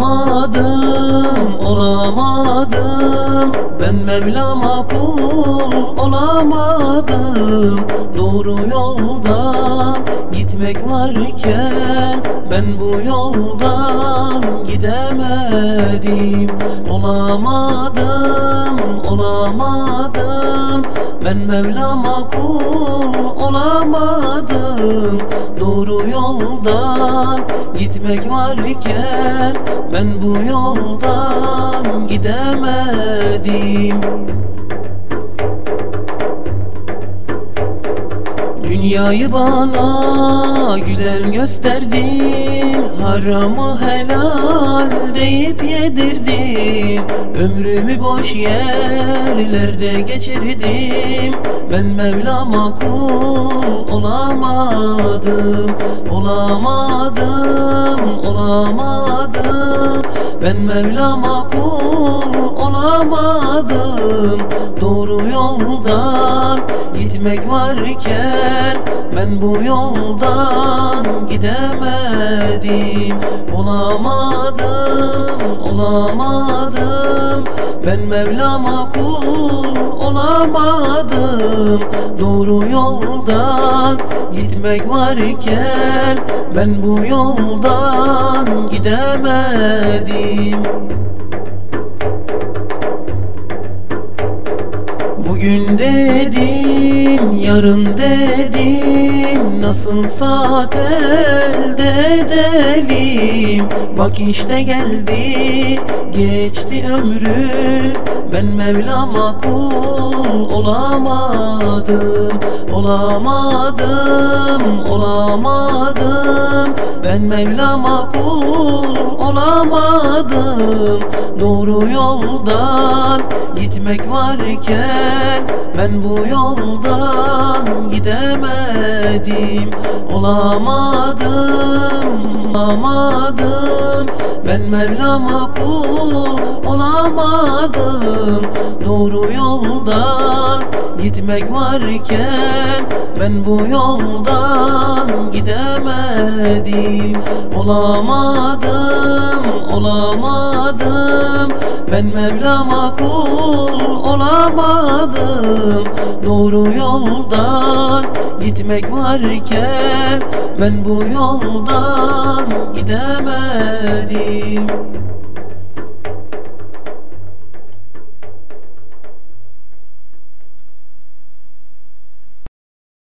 olamadım, olamadım. Ben Mevlam'a kul olamadım. Doğru yoldan gitmek varken Ben bu yoldan gidemedim. Olamadım, olamadım Ben Mevlam'a kul olamadım. Doğru yoldan gitmek varken Ben bu yoldan gidemedim Dünyayı bana güzel gösterdin Haramı helal deyip yedirdin. Ömrümü boş yerlerde geçirdim Ben Mevlam'a kul olamadım Olamadım, olamadım Ben Mevlam'a kul olamadım. Doğru yoldan gitmek varken Ben bu yoldan gidemedim. Olamadım, olamadım. Ben Mevlam'a kul olamadım Doğru yoldan gitmek varken Ben bu yoldan gidemedim. Bugün dedin, yarın dedin Nasılsa elde edelim? Bak işte geldi, geçti ömrün Ben Mevlam'a kul olamadım Olamadım, olamadım. Ben Mevlam'a kul olamadım. Doğru yoldan gitmek varken Ben bu yoldan gidemedim. Olamadım, olamadım. Ben Mevlam'a kul olamadım. Doğru yoldan gitmek varken Ben bu yoldan gidemedim Olamadım, olamadım. Ben Mevlam'a kul olamadım. Doğru yoldan gitmek varken Ben bu yoldan gidemedim